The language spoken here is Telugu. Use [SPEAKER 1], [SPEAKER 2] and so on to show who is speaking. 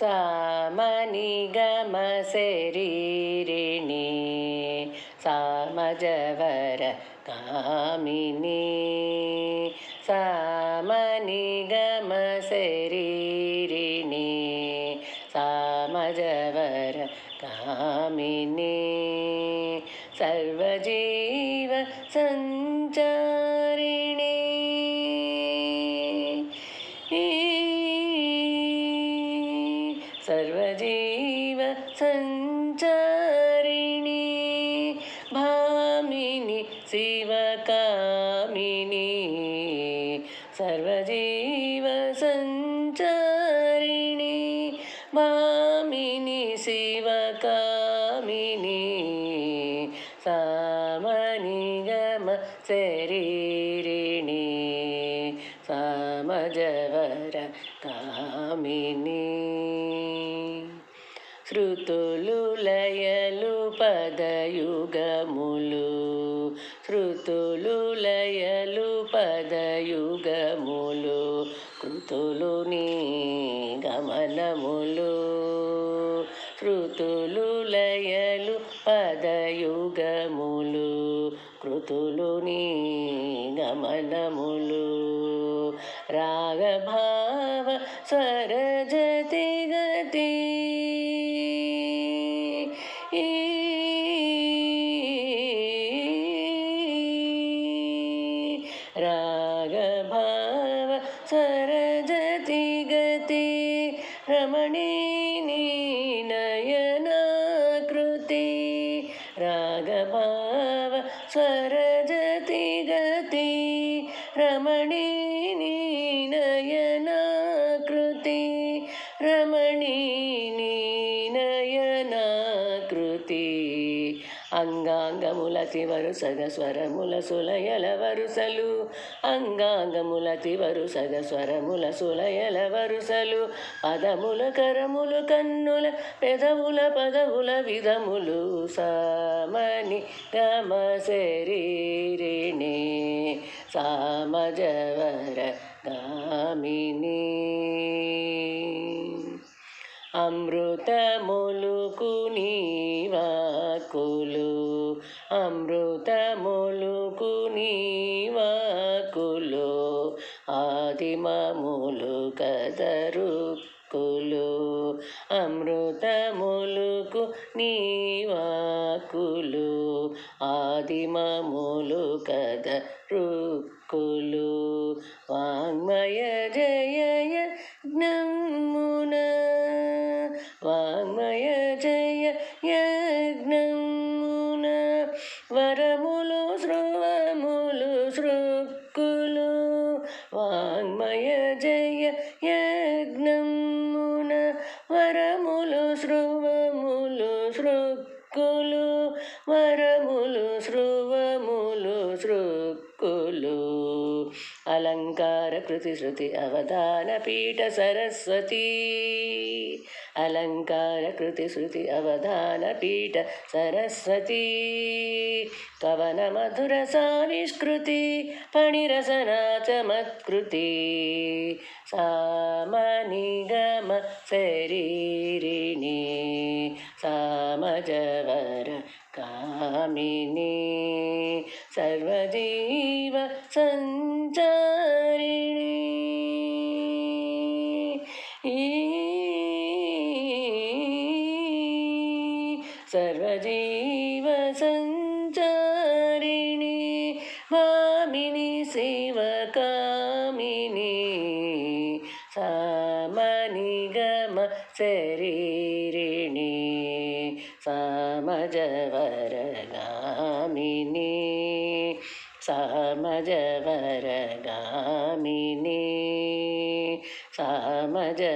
[SPEAKER 1] சாமணிகமசரீரிணி சாமஜவர காமினி. சாமணிகமசரீரிணி சாமஜவர காமினி. சர்வஜீவ சந்த ജീവ സഞ്ചാരിണി ഭാമിനി ശിവകാമിനി സർവജീവ സഞ്ചാരിണി ഭാമിനി ശിവകാമിനി സാമനിഗമ ശരീരിണി സാമജവര കാമിനി శృతులు లయలు పదయుగములు. శృతులు లయలు పదయుగములు. కృతులు నీ గమనములు. శృతులు లయలు పదయుగములు. కృతులు నీ గమనములు. రాగభావ స్వరజతి గతి रागभाव सरजति गति रमणीनि नयनाकृति। रागभाव स्वरजति गति रमणीनि नयनाकृति। रमणीनि नयनाकृति। అంగాంగములతి వరుసగ స్వరముల సులయల వరుసలు. అంగాంగములతి వరుసగ స్వరముల సులయల వరుసలు. పదముల కరములు కన్నుల పెదవుల పదవుల విధములు సామని గమ శరీరిణి సామజవర గామిని. అమృతములుకు నీవాకులు అమృతములుకు నీవాకులు ఆదిమములు కదరుక్కులు అమృతములుకు నీవాకులు ఆదిమములు కదరుక్కులు వాంగ్మయ జయ యజ్ఞమున వరములు శృవములు శృక్కులు వాంగ్మయ జయ యజ్ఞమున వరములు శృవములు శృక్కులు వరములు శృవములు శృక్కులు అలంకార కృతి శృతి అవధాన పీఠ సరస్వతి. अलङ्कारकृतिश्रुति अवधानपीठ सरस्वती कवनमधुरसाविष्कृति फणिरसनाच मत्कृति सामनिगम शरीरिणी सामजवर कामिनी सर्वजीव सञ्चार சர்வஜீவசஞ்சாரிணி மாமினி சிவகாமினி சாமனிகம சரீரிணி சாமஜவரகாமினி சாமஜவரகாமினி சாமஜவரகா